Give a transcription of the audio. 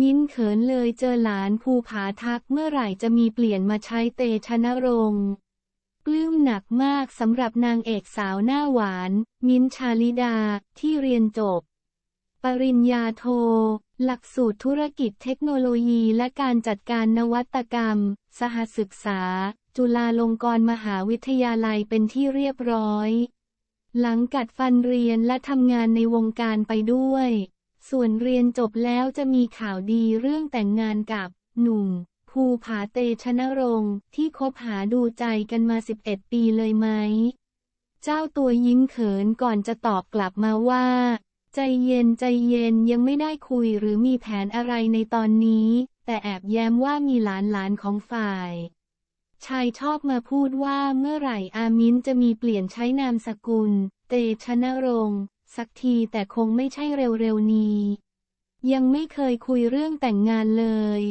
มิ้นเขินเลยเจอหลานภูผาทักเมื่อไหร่จะมีเปลี่ยนมาใช้เตชะนรงค์ปลื้มหนักมากสำหรับนางเอกสาวหน้าหวาน มิ้นชาลิดา ที่เรียนจบ ปริญญาโท หลักสูตรธุรกิจเทคโนโลยีและการจัดการนวัตกรรม สหศึกษา จุฬาลงกรณ์มหาวิทยาลัยเป็นที่เรียบร้อย หลังกัดฟันเรียนและทำงานในวงการไปด้วย ส่วนเรียนจบแล้วจะมีข่าวดีเรื่องแต่งงานกับ หนุ่มภูผาเตชะนรงค์ที่คบหาดูใจกันมา 11 ปีเลยไหม เจ้าตัวยิ้มเขินก่อนจะตอบกลับมาว่า ใจเย็นใจเย็นยังไม่ได้คุยหรือมีแผนอะไรในตอนนี้ แต่แอบแย้มว่ามีหลานหลานของฝ่าย ชายชอบมาพูดว่าเมื่อไหร่อามินจะมีเปลี่ยนใช้นามสกุล เตชะนรงค์ สักทีแต่คงไม่ใช่เร็วๆนี้ ยังไม่เคยคุยเรื่องแต่งงานเลย